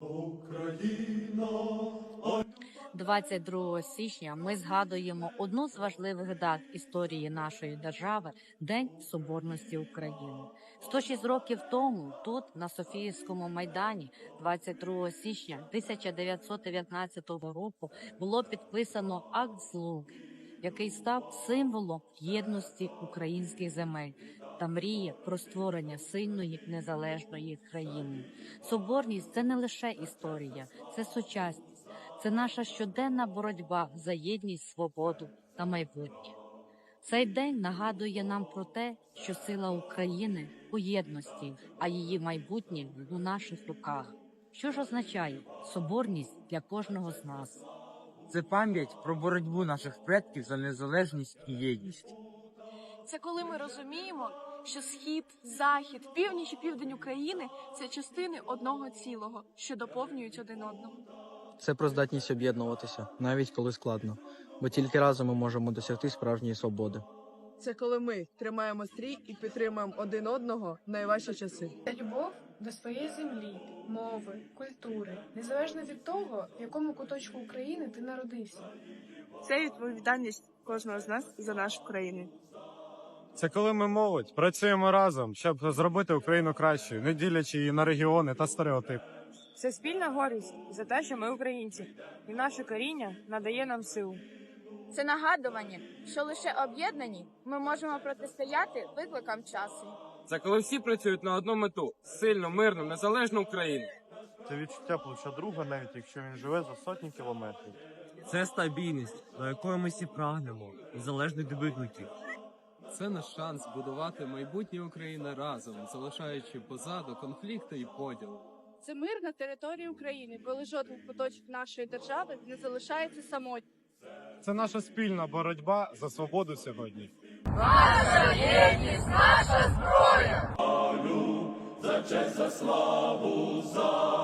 Україна, 22 січня ми згадуємо одну з важливих дат історії нашої держави День Соборності України. 106 років тому, тут, на Софіївському майдані, 22 січня 1919 року, було підписано акт злуки, який став символом єдності українських земель та мрії про створення сильної незалежної країни. Соборність це не лише історія, це сучасність. Це наша щоденна боротьба за єдність, свободу та майбутнє. Цей день нагадує нам про те, що сила України у єдності, а її майбутнє у наших руках. Що ж означає соборність для кожного з нас? Це пам'ять про боротьбу наших предків за незалежність і єдність. Це коли ми розуміємо, що схід, захід, північ і південь України це частини одного цілого, що доповнюють один одного. Це про здатність об'єднуватися, навіть коли складно, бо тільки разом ми можемо досягти справжньої свободи. Це коли ми тримаємо стрій і підтримуємо один одного в найважчі часи. Це любов до своєї землі, мови, культури, незалежно від того, в якому куточку України ти народився. Це відповідальність кожного з нас за нашу країну. Це коли ми молодь працюємо разом, щоб зробити Україну кращою, не ділячи її на регіони та стереотипи. Це спільна гордість за те, що ми українці, і наше коріння надає нам силу. Це нагадування, що лише об'єднані ми можемо протистояти викликам часу. Це коли всі працюють на одну мету сильну, мирну, незалежну Україну. Це відчуття плеча друга, навіть якщо він живе за сотні кілометрів. Це стабільність, до якої ми всі прагнемо, незалежно від викликів. Це наш шанс будувати майбутнє України разом, залишаючи позаду конфлікти і поділ. Це мир на території України, коли жоден куточок нашої держави не залишається самотнім. Це наша спільна боротьба за свободу сьогодні. за честь, за славу, за.